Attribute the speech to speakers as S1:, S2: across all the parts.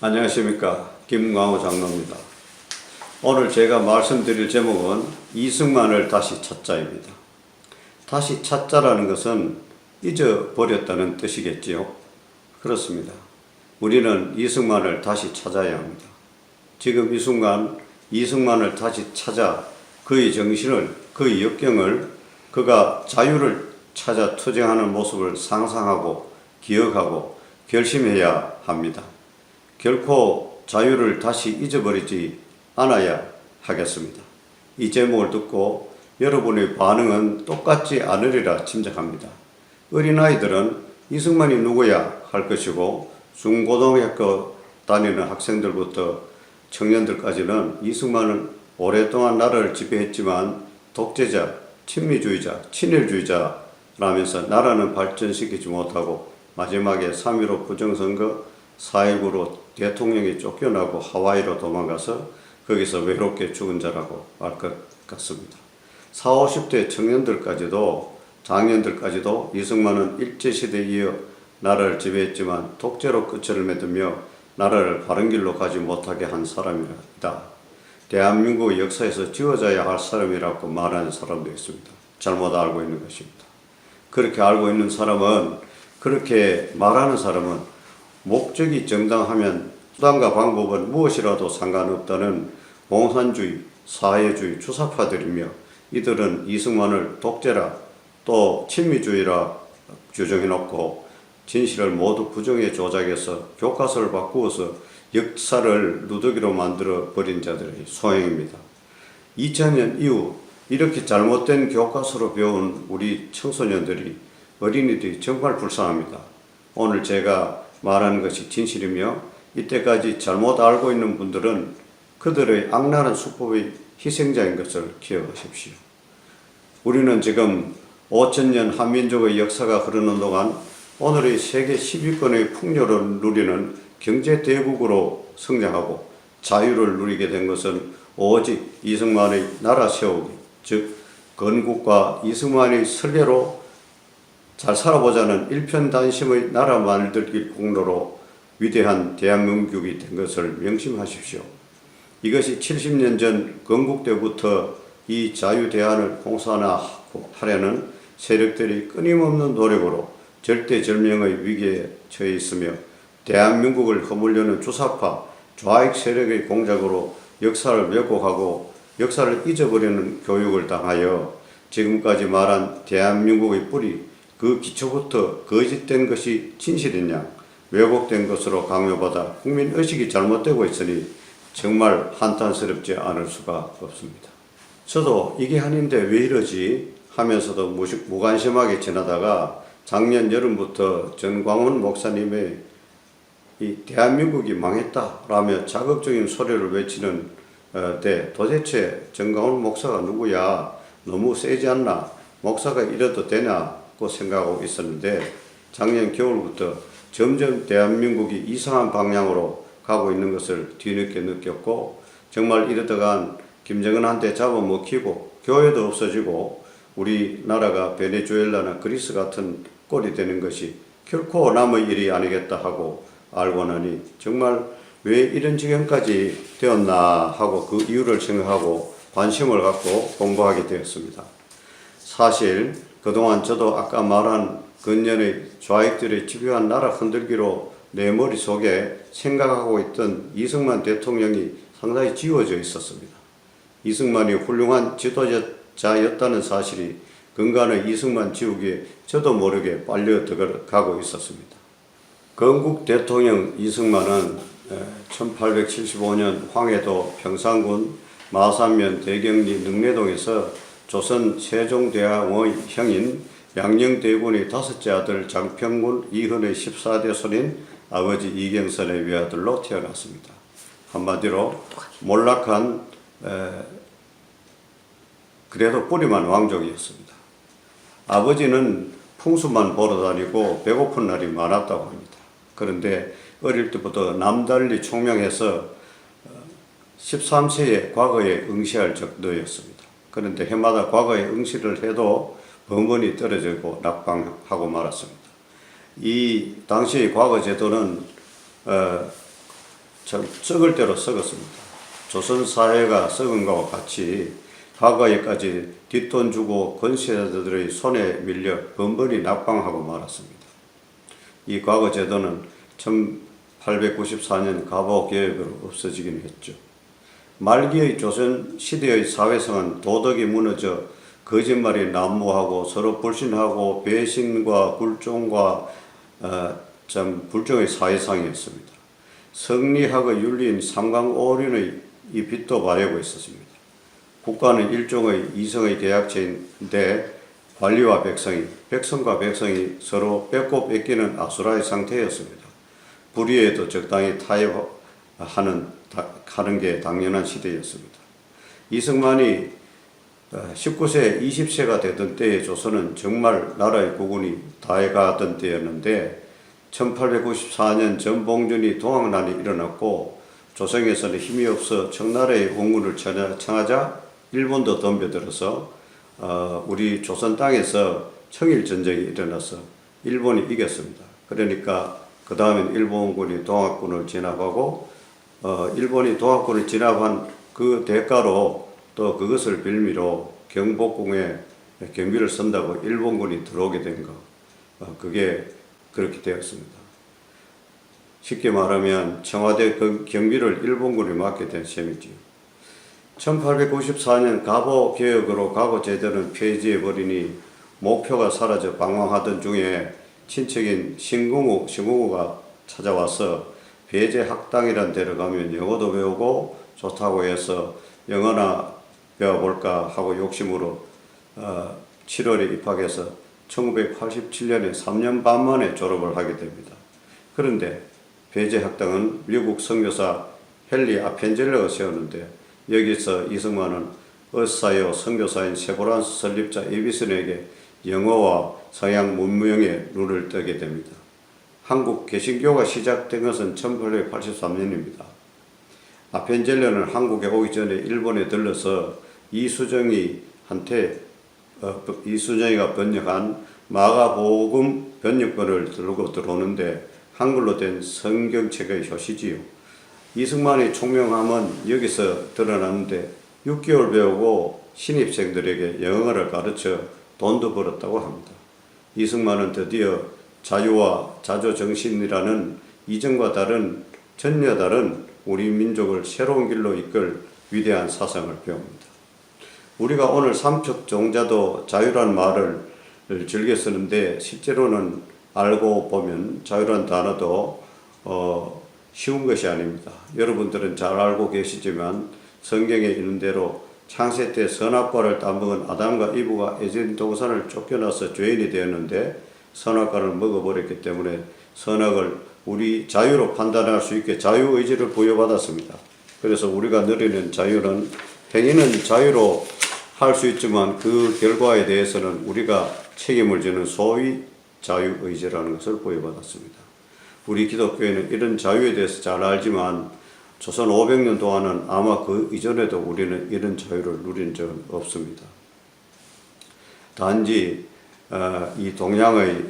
S1: 안녕하십니까 김광호 장로입니다. 오늘 제가 말씀드릴 제목은 이승만을 다시 찾자입니다. 다시 찾자라는 것은 잊어버렸다는 뜻이겠지요. 그렇습니다. 우리는 이승만을 다시 찾아야 합니다. 지금 이 순간 이승만을 다시 찾아 그의 정신을 그의 역경을 그가 자유를 찾아 투쟁하는 모습을 상상하고 기억하고 결심해야 합니다. 결코 자유를 다시 잊어버리지 않아야 하겠습니다. 이 제목을 듣고 여러분의 반응은 똑같지 않으리라 짐작합니다. 어린아이들은 이승만이 누구야 할 것이고 중고등학교 다니는 학생들부터 청년들까지는 이승만은 오랫동안 나라를 지배했지만 독재자, 친미주의자, 친일주의자라면서 나라는 발전시키지 못하고 마지막에 3.15 부정선거 4.19로 대통령이 쫓겨나고 하와이로 도망가서 거기서 외롭게 죽은 자라고 말것 같습니다. 40, 50대 청년들까지도 장년들까지도 이승만은 일제시대에 이어 나라를 지배했지만 독재로 끝을 맺으며 나라를 바른 길로 가지 못하게 한 사람이다. 대한민국 역사에서 지워져야 할 사람이라고 말하는 사람도 있습니다. 잘못 알고 있는 것입니다. 그렇게 알고 있는 사람은 그렇게 말하는 사람은 목적이 정당하면 수단과 방법은 무엇이라도 상관없다는 공산주의, 사회주의 주사파들이며 이들은 이승만을 독재라 또 친미주의라 규정해놓고 진실을 모두 부정에 조작해서 교과서를 바꾸어서 역사를 누더기로 만들어 버린 자들의 소행입니다. 2000년 이후 이렇게 잘못된 교과서로 배운 우리 청소년들이 어린이들이 정말 불쌍합니다. 오늘 제가 말하는 것이 진실이며 이때까지 잘못 알고 있는 분들은 그들의 악랄한 수법의 희생자인 것을 기억하십시오. 우리는 지금 5천년 한민족의 역사가 흐르는 동안 오늘의 세계 10위권의 풍요를 누리는 경제 대국으로 성장하고 자유를 누리게 된 것은 오직 이승만의 나라 세우기, 즉 건국과 이승만의 설계로 잘 살아보자는 일편단심의 나라 만들기 공로로 위대한 대한민국이 된 것을 명심하십시오. 이것이 70년 전 건국 때부터 이 자유 대안을 공산화 하려는 세력들이 끊임없는 노력으로 절대절명의 위기에 처해 있으며 대한민국을 허물려는 주사파 좌익 세력의 공작으로 역사를 왜곡하고 역사를 잊어버리는 교육을 당하여 지금까지 말한 대한민국의 뿌리 그 기초부터 거짓된 것이 진실이냐? 왜곡된 것으로 강요받아 국민 의식이 잘못되고 있으니 정말 한탄스럽지 않을 수가 없습니다. 저도 이게 아닌데 왜 이러지? 하면서도 무식, 무관심하게 지나다가 작년 여름부터 전광훈 목사님의 이 대한민국이 망했다라며 자극적인 소리를 외치는 어, 때 도대체 전광훈 목사가 누구야? 너무 세지 않나? 목사가 이래도 되냐 고 생각하고 있었는데 작년 겨울부터 점점 대한민국이 이상한 방향으로 가고 있는 것을 뒤늦게 느꼈고 정말 이러다간 김정은한테 잡아먹히고 교회도 없어지고 우리나라가 베네수엘라나 그리스 같은 꼴이 되는 것이 결코 남의 일이 아니겠다 하고 알고 나니 정말 왜 이런 지경까지 되었나 하고 그 이유를 생각하고 관심을 갖고 공부하게 되었습니다. 사실 그동안 저도 아까 말한 근년의 좌익들의 집요한 나라 흔들기로 내 머릿속에 생각하고 있던 이승만 대통령이 상당히 지워져 있었습니다. 이승만이 훌륭한 지도자였다는 사실이 근간의 이승만 지우기에 저도 모르게 빨려 들어가고 있었습니다. 건국 대통령 이승만은 1875년 황해도 평상군 마산면 대경리 능내동에서 조선 세종대왕의 형인 양녕대군의 다섯째 아들 장평군 이흔의 14대 손인 아버지 이경선의 외아들로 태어났습니다. 한마디로 몰락한 에, 그래도 뿌리만 왕족이었습니다. 아버지는 풍수만 보러 다니고 배고픈 날이 많았다고 합니다. 그런데 어릴 때부터 남달리 총명해서 13세에 과거에 응시할 정도였습니다. 그런데 해마다 과거에 응시를 해도 번번이 떨어지고 낙방하고 말았습니다. 이 당시의 과거 제도는 어, 참 썩을 대로 썩었습니다. 조선 사회가 썩은 것과 같이 과거에까지 뒷돈 주고 권세자들의 손에 밀려 번번이 낙방하고 말았습니다. 이 과거 제도는 1894년 가보 개혁으로 없어지긴 했죠. 말기의 조선 시대의 사회성은 도덕이 무너져 거짓말이 난무하고 서로 불신하고 배신과 굴종과 어, 참 불종의 사회상이었습니다. 성리학의 윤리인 삼강오륜의 이 빛도 발하고 있었습니다. 국가는 일종의 이성의 계약체인데 관리와 백성이, 백성과 백성이 서로 뺏고 뺏기는 아수라의 상태였습니다. 불의에도 적당히 타협하는 하는 게 당연한 시대였습니다. 이승만이 19세, 20세가 되던 때의 조선은 정말 나라의 국운이 다해가던 때였는데 1894년 전봉준이 동학난이 일어났고 조선에서는 힘이 없어 청나라의 원군을 청하자 일본도 덤벼들어서 어, 우리 조선 땅에서 청일 전쟁이 일어나서 일본이 이겼습니다. 그러니까 그 다음엔 일본군이 동학군을 진압하고 어, 일본이 동학군을 진압한 그 대가로 또 그것을 빌미로 경복궁에 경비를 선다고 일본군이 들어오게 된 거. 어, 그게 그렇게 되었습니다. 쉽게 말하면 청와대 경- 경비를 일본군이 맡게 된 셈이지요. 1894년 가보 개혁으로 가보 제도는 폐지해 버리니 목표가 사라져 방황하던 중에 친척인 신궁우 신궁우가 찾아와서 배제 학당이란 데를 가면 영어도 배우고 좋다고 해서 영어나 배워볼까 하고 욕심으로 어, 7월에 입학해서 1987년에 3년 반 만에 졸업을 하게 됩니다. 그런데 배제 학당은 미국 선교사 헨리 아펜젤러가 세웠는데 여기서 이승만은 어사요 선교사인 세보란스 설립자 에비슨에게 영어와 서양 문무용에 눈을 뜨게 됩니다. 한국 개신교가 시작된 것은 1883년입니다. 아펜젤러는 한국에 오기 전에 일본에 들러서 이수정이 한테 어, 이수정이가 번역한 마가복음 번역본을 들고 들어오는데 한글로 된 성경책의 효시지요. 이승만의 총명함은 여기서 드러났는데 6개월 배우고 신입생들에게 영어를 가르쳐 돈도 벌었다고 합니다. 이승만은 드디어 자유와 자조정신이라는 이전과 다른 전혀 다른 우리 민족을 새로운 길로 이끌 위대한 사상을 배웁니다. 우리가 오늘 삼척 종자도 자유란 말을 즐겨 쓰는데 실제로는 알고 보면 자유란 단어도 어, 쉬운 것이 아닙니다. 여러분들은 잘 알고 계시지만 성경에 있는 대로 창세 때 선악과를 따먹은 아담과 이브가 에덴 동산을 쫓겨나서 죄인이 되었는데 선악과를 먹어버렸기 때문에 선악을 우리 자유로 판단할 수 있게 자유의지를 부여받았습니다. 그래서 우리가 누리는 자유는 행위는 자유로 할 수 있지만 그 결과에 대해서는 우리가 책임을 지는 소위 자유의지라는 것을 부여받았습니다. 우리 기독교에는 이런 자유에 대해서 잘 알지만 조선 500년 동안은 아마 그 이전에도 우리는 이런 자유를 누린 적은 없습니다. 단지 어, 이 동양의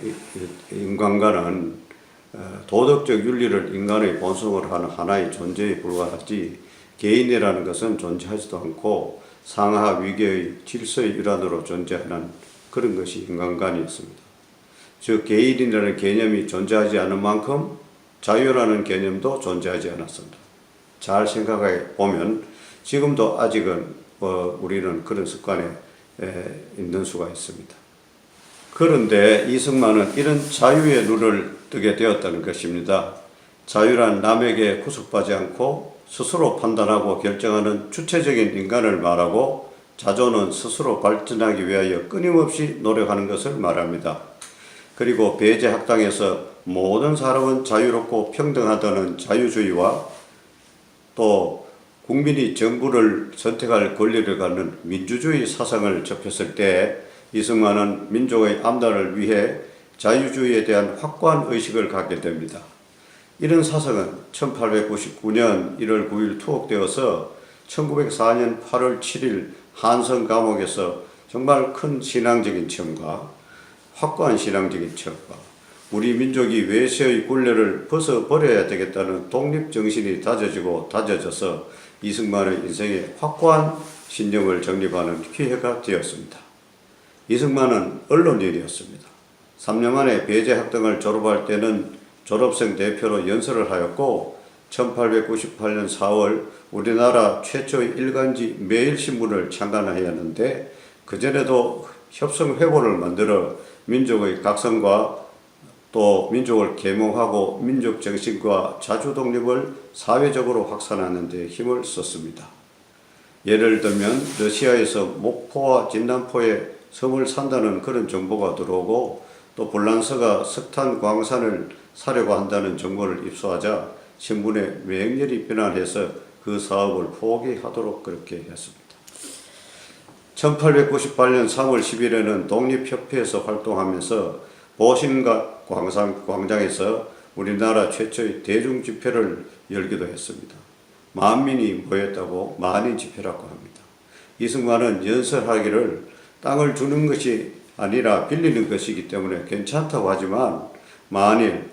S1: 인간과는 어, 도덕적 윤리를 인간의 본성으로 하는 하나의 존재에 불과하지 개인이라는 것은 존재하지도 않고 상하 위계의 질서의 일환으로 존재하는 그런 것이 인간관이었습니다. 즉 개인이라는 개념이 존재하지 않은 만큼 자유라는 개념도 존재하지 않았습니다. 잘 생각해 보면 지금도 아직은 어, 우리는 그런 습관에 에, 있는 수가 있습니다. 그런데 이승만은 이런 자유의 눈을 뜨게 되었다는 것입니다. 자유란 남에게 구속받지 않고 스스로 판단하고 결정하는 주체적인 인간을 말하고 자조는 스스로 발전하기 위하여 끊임없이 노력하는 것을 말합니다. 그리고 배제 학당에서 모든 사람은 자유롭고 평등하다는 자유주의와 또 국민이 정부를 선택할 권리를 갖는 민주주의 사상을 접했을 때 이승만은 민족의 암단을 위해 자유주의에 대한 확고한 의식을 갖게 됩니다. 이런 사상은 1899년 1월 9일 투옥되어서 1904년 8월 7일 한성 감옥에서 정말 큰 신앙적인 체험과 확고한 신앙적인 체험과 우리 민족이 외세의 굴레를 벗어버려야 되겠다는 독립정신이 다져지고 다져져서 이승만의 인생에 확고한 신념을 정립하는 기회가 되었습니다. 이승만은 언론인이었습니다. 3년 만에 배제학당을 졸업할 때는 졸업생 대표로 연설을 하였고 1898년 4월 우리나라 최초의 일간지 매일신문을 창간하였는데 그전에도 협성회고를 만들어 민족의 각성과 또 민족을 계몽하고 민족 정신과 자주 독립을 사회적으로 확산하는 데 힘을 썼습니다. 예를 들면 러시아에서 목포와 진남포에 섬을 산다는 그런 정보가 들어오고 또 불란서가 석탄 광산을 사려고 한다는 정보를 입수하자 신문에 맹렬히 비난해서 그 사업을 포기하도록 그렇게 했습니다. 1898년 3월 10일에는 독립협회에서 활동하면서 보신각 광산, 광장에서 우리나라 최초의 대중 집회를 열기도 했습니다. 만민이 모였다고 만인 집회라고 합니다. 이승만은 연설하기를 땅을 주는 것이 아니라 빌리는 것이기 때문에 괜찮다고 하지만 만일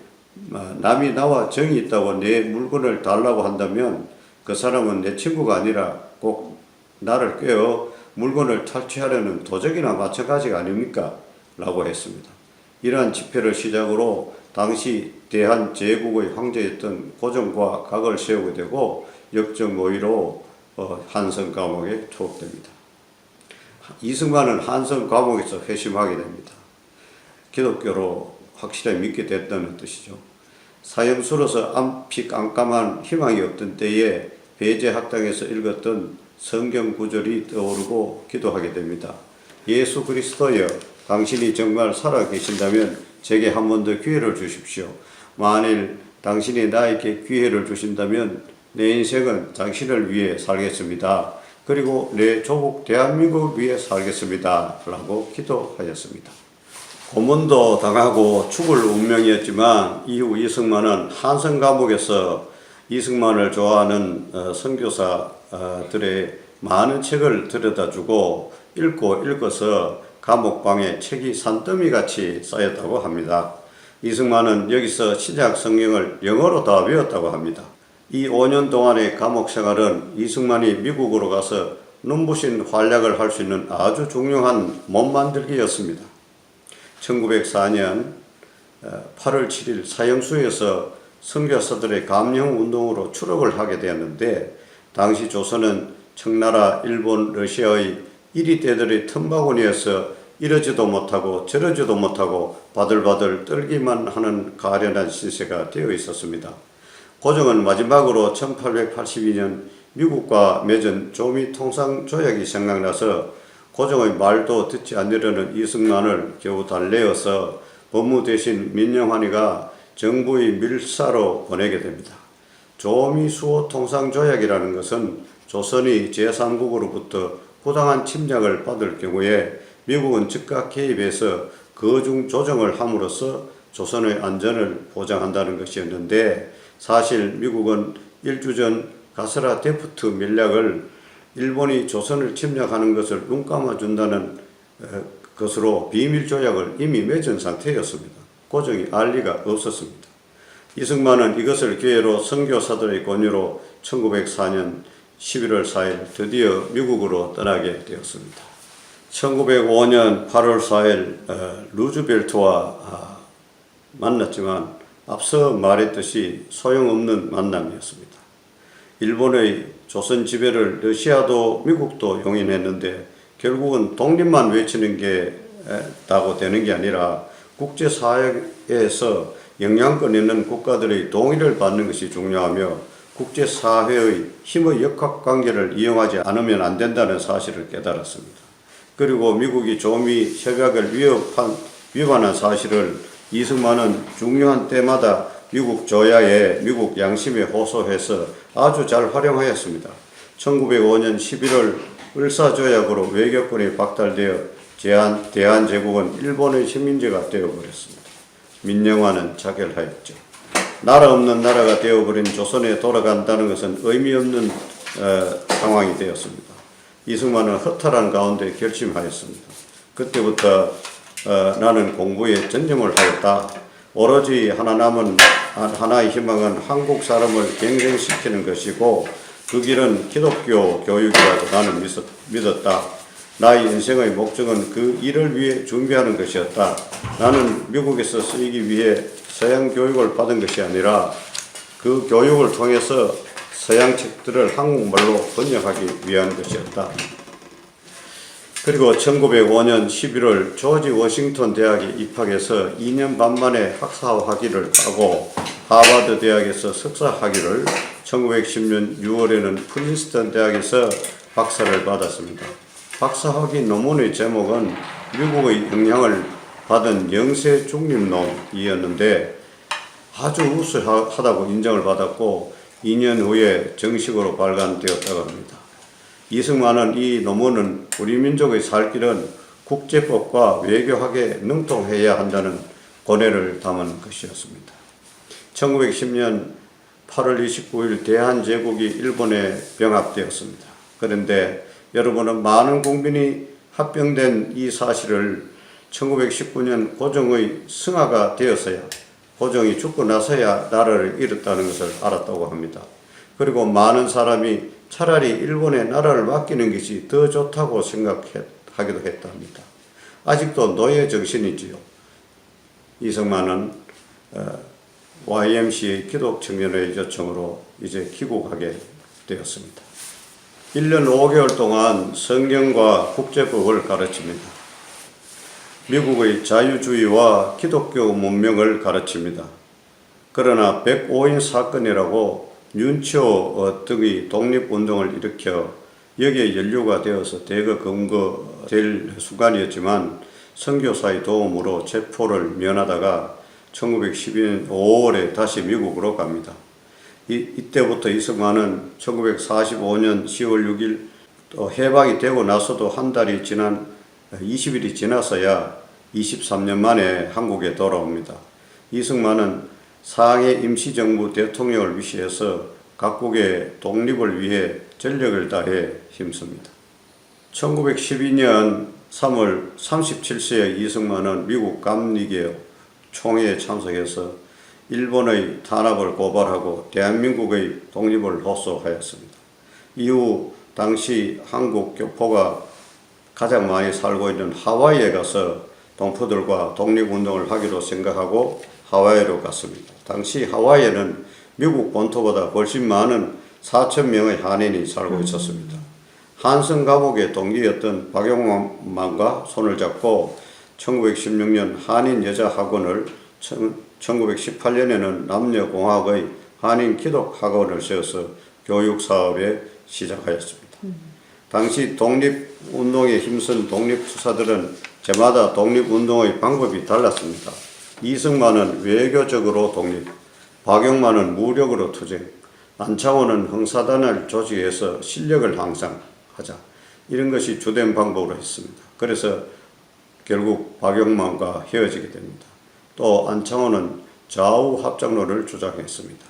S1: 남이 나와 정이 있다고 내 물건을 달라고 한다면 그 사람은 내 친구가 아니라 꼭 나를 꿰어 물건을 탈취하려는 도적이나 마찬가지가 아닙니까? 라고 했습니다. 이러한 집회를 시작으로 당시 대한 제국의 황제였던 고종과 각을 세우게 되고 모의로 어, 한성 감옥에 투옥됩니다. 이승만은 한성 감옥에서 회심하게 됩니다. 기독교로 확실히 믿게 됐다는 뜻이죠. 사형수로서 암피 깜깜한 희망이 없던 때에 배제 학당에서 읽었던 성경 구절이 떠오르고 기도하게 됩니다. 예수 그리스도여, 당신이 정말 살아 계신다면 제게 한 번 더 기회를 주십시오. 만일 당신이 나에게 기회를 주신다면 내 인생은 당신을 위해 살겠습니다. 그리고 내 조국 대한민국을 위해 살겠습니다. 라고 기도하였습니다. 고문도 당하고 죽을 운명이었지만 이후 이승만은 한성 감옥에서 이승만을 좋아하는 어, 선교사들의 많은 책을 들여다주고 읽고 읽어서 감옥방에 책이 산더미 같이 쌓였다고 합니다. 이승만은 여기서 신약 성경을 영어로 다 외웠다고 합니다. 이 5년 동안의 감옥 생활은 이승만이 미국으로 가서 눈부신 활약을 할 수 있는 아주 중요한 몸 만들기였습니다. 1904년 8월 7일 사형수에서 선교사들의 감령 운동으로 출업을 하게 되었는데 당시 조선은 청나라, 일본, 러시아의 이리 때들의 틈바구니에서 이러지도 못하고 저러지도 못하고 바들바들 떨기만 하는 가련한 신세가 되어 있었습니다. 고종은 마지막으로 1882년 미국과 맺은 조미 통상 조약이 생각나서 고종의 말도 듣지 않으려는 이승만을 겨우 달래어서 법무 대신 민영환이가 정부의 밀사로 보내게 됩니다. 조미수호 통상조약이라는 것은 조선이 제3국으로부터 부당한 침략을 받을 경우에 미국은 즉각 개입해서 거중 조정을 함으로써 조선의 안전을 보장한다는 것이었는데 사실 미국은 일주 전 가스라 데프트 밀약을 일본이 조선을 침략하는 것을 눈 감아 준다는 어, 것으로 비밀 조약을 이미 맺은 상태였습니다. 고종이 알 리가 없었습니다. 이승만은 이것을 기회로 선교사들의 권유로 1904년 11월 4일 드디어 미국으로 떠나게 되었습니다. 1905년 8월 4일 어, 루즈벨트와 아, 만났지만 앞서 말했듯이 소용없는 만남이었습니다. 일본의 조선 지배를 러시아도 미국도 용인했는데 결국은 독립만 외치는 게 다고 되는 게 아니라 국제사회에서 영향권 있는 국가들의 동의를 받는 것이 중요하며 국제사회의 힘의 역학관계를 이용하지 않으면 안 된다는 사실을 깨달았습니다. 그리고 미국이 조미 협약을 위협한, 위반한 사실을 이승만은 중요한 때마다 미국 조야에 미국 양심에 호소해서 아주 잘 활용하였습니다. 1905년 11월 을사조약으로 외교권이 박탈되어 제한, 대한제국은 일본의 식민지가 되어버렸습니다. 민영화는 자결하였죠. 나라 없는 나라가 되어버린 조선에 돌아간다는 것은 의미 없는 어, 상황이 되었습니다. 이승만은 허탈한 가운데 결심하였습니다. 그때부터 어, 나는 공부에 전념을 하였다. 오로지 하나 남은 하- 하나의 희망은 한국 사람을 경쟁시키는 것이고 그 길은 기독교 교육이라고 나는 믿었, 믿었다. 나의 인생의 목적은 그 일을 위해 준비하는 것이었다. 나는 미국에서 쓰이기 위해 서양 교육을 받은 것이 아니라 그 교육을 통해서 서양 책들을 한국말로 번역하기 위한 것이었다. 그리고 1905년 11월 조지 워싱턴 대학에 입학해서 2년 반 만에 학사 학위를 따고 하버드 대학에서 석사 학위를 1910년 6월에는 프린스턴 대학에서 박사를 받았습니다. 박사 학위 논문의 제목은 미국의 영향을 받은 영세 중립론이었는데 아주 우수하다고 인정을 받았고 2년 후에 정식으로 발간되었다고 합니다. 이승만은 이 논문은 우리 민족의 살 길은 국제법과 외교학에 능통해야 한다는 고뇌를 담은 것이었습니다. 1910년 8월 29일 대한제국이 일본에 병합되었습니다. 그런데 여러분은 많은 국민이 합병된 이 사실을 1919년 고종의 승하가 되었어야 고종이 죽고 나서야 나라를 잃었다는 것을 알았다고 합니다. 그리고 많은 사람이 차라리 일본에 나라를 맡기는 것이 더 좋다고 생각하기도 했답니다. 아직도 노예 정신이지요. 이승만은 어, YMCA 기독 청년회 요청으로 이제 귀국하게 되었습니다. 1년 5개월 동안 성경과 국제법을 가르칩니다. 미국의 자유주의와 기독교 문명을 가르칩니다. 그러나 105인 사건이라고 윤치호 등의 독립운동을 일으켜 여기에 연루가 되어서 대거 검거될 순간이었지만 선교사의 도움으로 체포를 면하다가 1912년 5월에 다시 미국으로 갑니다. 이, 이때부터 이승만은 1945년 10월 6일 또 해방이 되고 나서도 한 달이 지난 20일이 지나서야 23년 만에 한국에 돌아옵니다. 이승만은 상해 임시정부 대통령을 위시해서 각국의 독립을 위해 전력을 다해 힘씁니다. 1912년 3월 37세의 이승만은 미국 감리교 총회에 참석해서 일본의 탄압을 고발하고 대한민국의 독립을 호소하였습니다. 이후 당시 한국 교포가 가장 많이 살고 있는 하와이에 가서 동포들과 독립운동을 하기로 생각하고 하와이로 갔습니다. 당시 하와이에는 미국 본토보다 훨씬 많은 4천 명의 한인이 살고 있었습니다. 한성 감옥의 동기였던 박용만과 손을 잡고 1916년 한인 여자 학원을 1918년에는 남녀공학의 한인 기독 학원을 세워서 교육 사업에 시작하였습니다. 당시 독립운동에 힘쓴 독립투사들은 저마다 독립운동의 방법이 달랐습니다. 이승만은 외교적으로 독립, 박용만은 무력으로 투쟁, 안창호는 흥사단을 조직해서 실력을 항상 하자. 이런 것이 주된 방법으로 했습니다. 그래서 결국 박용만과 헤어지게 됩니다. 또 안창호는 좌우 합작론을 주장했습니다.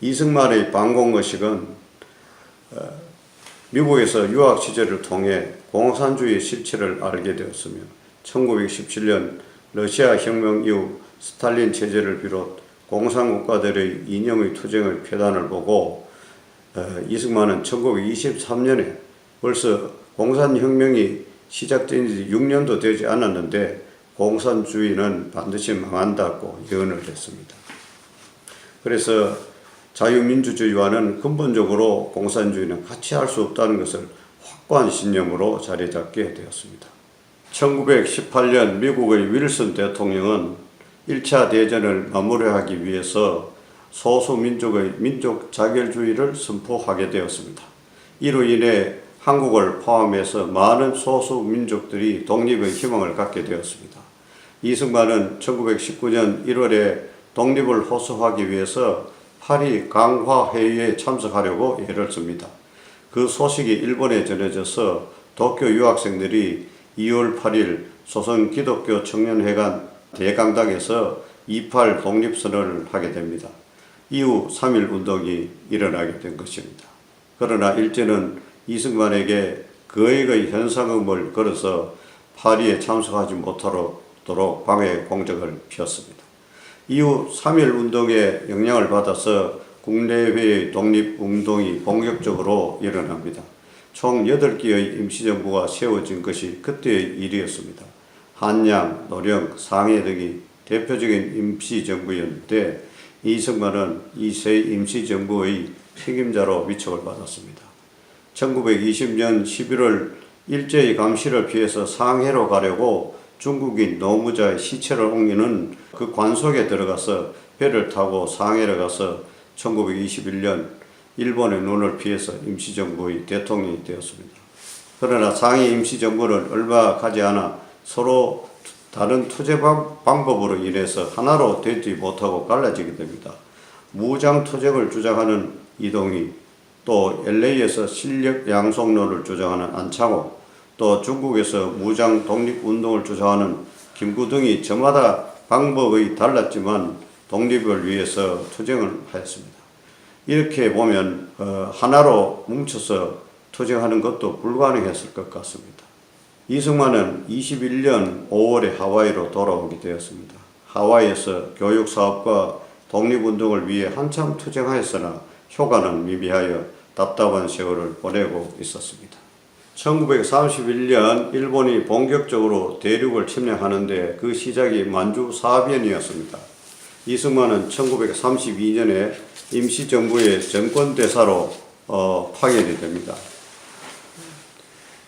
S1: 이승만의 방공의식은 어, 미국에서 유학 취재를 통해 공산주의 실체를 알게 되었으며 1917년 러시아 혁명 이후 스탈린 체제를 비롯 공산국가들의 이념의 투쟁의 표단을 보고 어, 이승만은 1923년에 벌써 공산혁명이 시작된 지 6년도 되지 않았는데 공산주의는 반드시 망한다고 예언을 했습니다. 그래서 자유민주주의와는 근본적으로 공산주의는 같이 할 수 없다는 것을 확고한 신념으로 자리 잡게 되었습니다. 1918년 미국의 윌슨 대통령은 1차 대전을 마무리하기 위해서 소수민족의 민족 자결주의를 선포하게 되었습니다. 이로 인해 한국을 포함해서 많은 소수민족들이 독립의 희망을 갖게 되었습니다. 이승만은 1919년 1월에 독립을 호소하기 위해서 파리 강화회의에 참석하려고 애를 씁니다. 그 소식이 일본에 전해져서 도쿄 유학생들이 2월 8일 조선 기독교 청년회관 대강당에서 28 독립선언을 하게 됩니다. 이후 3일 운동이 일어나게 된 것입니다. 그러나 일제는 이승만에게 거액의 현상금을 걸어서 파리에 참석하지 못하도록 방해 공작을 피웠습니다. 이후 3.1 운동의 영향을 받아서 국내외의 독립운동이 본격적으로 일어납니다. 총 8개의 임시정부가 세워진 것이 그때의 일이었습니다. 한양, 노령, 상해 등이 대표적인 임시정부였는데 이승만은 이 세 임시정부의 책임자로 위촉을 받았습니다. 1920년 11월 일제의 감시를 피해서 상해로 가려고 중국인 노무자의 시체를 옮기는 그 관속에 들어가서 배를 타고 상해를 가서 1921년 일본의 눈을 피해서 임시정부의 대통령이 되었습니다. 그러나 상해 임시정부는 얼마 가지 않아 서로 다른 투쟁 방- 방법으로 인해서 하나로 되지 못하고 갈라지게 됩니다. 무장 투쟁을 주장하는 이동희, 또 LA에서 실력 양성론을 주장하는 안창호, 또 중국에서 무장 독립 운동을 주장하는 김구 등이 저마다 방법이 달랐지만 독립을 위해서 투쟁을 하였습니다. 이렇게 보면 어, 하나로 뭉쳐서 투쟁하는 것도 불가능했을 것 같습니다. 이승만은 21년 5월에 하와이로 돌아오게 되었습니다. 하와이에서 교육 사업과 독립운동을 위해 한참 투쟁하였으나 효과는 미비하여 답답한 세월을 보내고 있었습니다. 1931년 일본이 본격적으로 대륙을 침략하는데 그 시작이 만주 사변이었습니다. 이승만은 1932년에 임시정부의 정권대사로 어, 파견이 됩니다.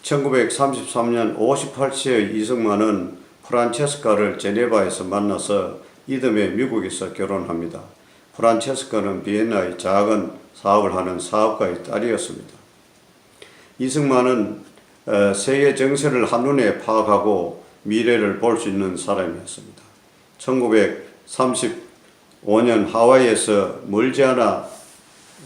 S1: 1933년 58세의 이승만은 프란체스카를 제네바에서 만나서 이듬해 미국에서 결혼합니다. 프란체스카는 비엔나의 작은 사업을 하는 사업가의 딸이었습니다. 이승만은 어, 세계 정세를 한눈에 파악하고 미래를 볼 수 있는 사람이었습니다. 1935년 하와이에서 멀지 않아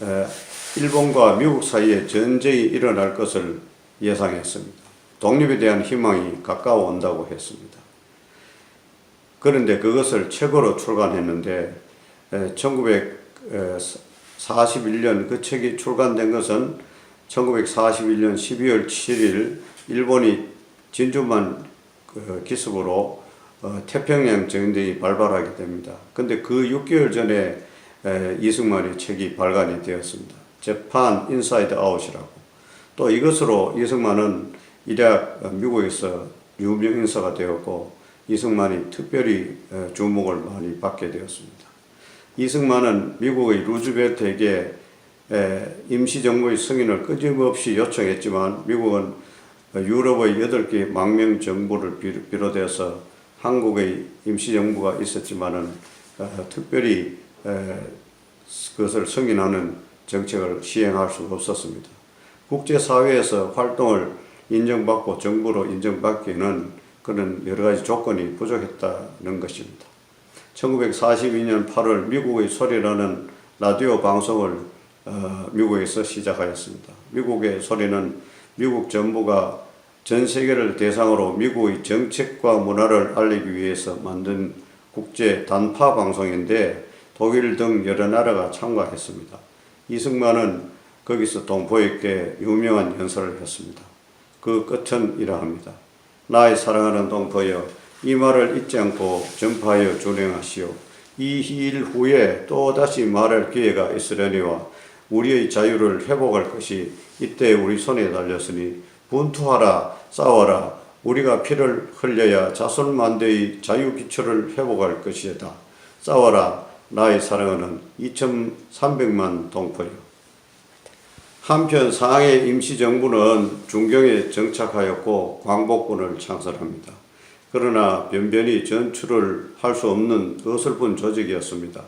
S1: 어, 일본과 미국 사이에 전쟁이 일어날 것을 예상했습니다. 독립에 대한 희망이 가까워 온다고 했습니다. 그런데 그것을 책으로 출간했는데 1941년 그 책이 출간된 것은 1941년 12월 7일 일본이 진주만 그 기습으로 어, 태평양 전쟁이 발발하게 됩니다. 근데 그 6개월 전에 에, 이승만의 책이 발간이 되었습니다. 재판 인사이드 아웃이라고. 또 이것으로 이승만은 이rak 어, 미국에서 유명 인사가 되었고 이승만이 특별히 어, 주목을 많이 받게 되었습니다. 이승만은 미국의 루즈벨트에게 에, 임시정부의 승인을 끊임없이 요청했지만 미국은 유럽의 8개 망명 정부를 비- 비롯해서 한국의 임시정부가 있었지만은 어, 특별히 에, 그것을 승인하는 정책을 시행할 수가 없었습니다. 국제사회에서 활동을 인정받고 정부로 인정받기에는 그런 여러 가지 조건이 부족했다는 것입니다. 1942년 8월 미국의 소리라는 라디오 방송을 어, 미국에서 시작하였습니다. 미국의 소리는 미국 정부가 전 세계를 대상으로 미국의 정책과 문화를 알리기 위해서 만든 국제 단파 방송인데 독일 등 여러 나라가 참가했습니다. 이승만은 거기서 동포에게 유명한 연설을 했습니다. 그 끝은 이러합니다. 나의 사랑하는 동포여, 이 말을 잊지 않고 전파하여 준행하시오. 이일 후에 또다시 말할 기회가 있으려니와 우리의 자유를 회복할 것이 이때 우리 손에 달렸으니 분투하라 싸워라 우리가 피를 흘려야 자손만대의 자유 기초를 회복할 것이다. 싸워라 나의 사랑하는 2,300만 동포여. 한편 상해 임시정부는 중경에 정착하였고 광복군을 창설합니다. 그러나 변변히 전출을 할 수 없는 어설픈 조직이었습니다.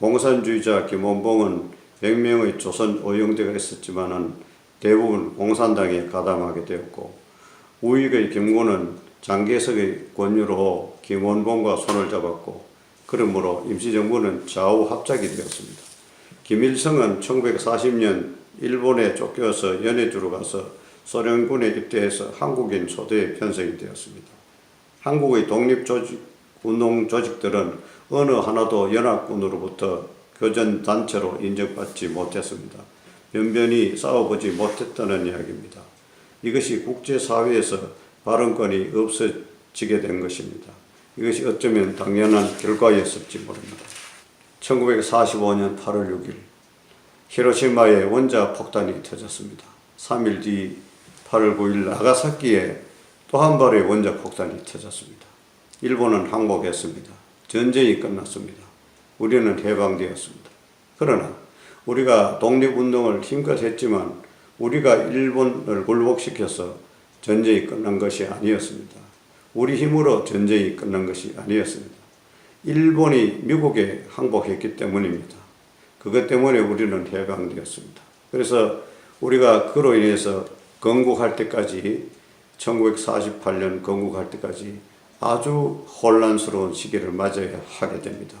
S1: 공산주의자 김원봉은 100명의 조선 오영대가 있었지만은 대부분 공산당에 가담하게 되었고 우익의 김구는 장개석의 권유로 김원봉과 손을 잡았고 그러므로 임시정부는 좌우 합작이 되었습니다. 김일성은 1940년 일본에 쫓겨서 연해주로 가서 소련군에 입대해서 한국인 초대에 편성이 되었습니다. 한국의 독립조직, 운동 조직들은 어느 하나도 연합군으로부터 교전 단체로 인정받지 못했습니다. 변변히 싸워보지 못했다는 이야기입니다. 이것이 국제사회에서 발언권이 없어지게 된 것입니다. 이것이 어쩌면 당연한 결과였을지 모릅니다. 1945년 8월 6일 히로시마에 원자 폭탄이 터졌습니다. 3일 뒤 8월 9일 나가사키에 또 한 발의 원자 폭탄이 터졌습니다. 일본은 항복했습니다. 전쟁이 끝났습니다. 우리는 해방되었습니다. 그러나 우리가 독립운동을 힘껏 했지만 우리가 일본을 굴복시켜서 전쟁이 끝난 것이 아니었습니다. 우리 힘으로 전쟁이 끝난 것이 아니었습니다. 일본이 미국에 항복했기 때문입니다. 그것 때문에 우리는 해방되었습니다. 그래서 우리가 그로 인해서 건국할 때까지 1948년 건국할 때까지 아주 혼란스러운 시기를 맞아야 하게 됩니다.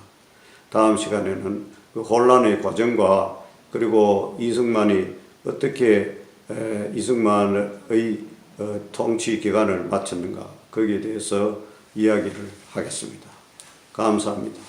S1: 다음 시간에는 그 혼란의 과정과 그리고 이승만이 어떻게 에, 이승만의 어, 통치 기간을 마쳤는가 거기에 대해서 이야기를 하겠습니다. 감사합니다.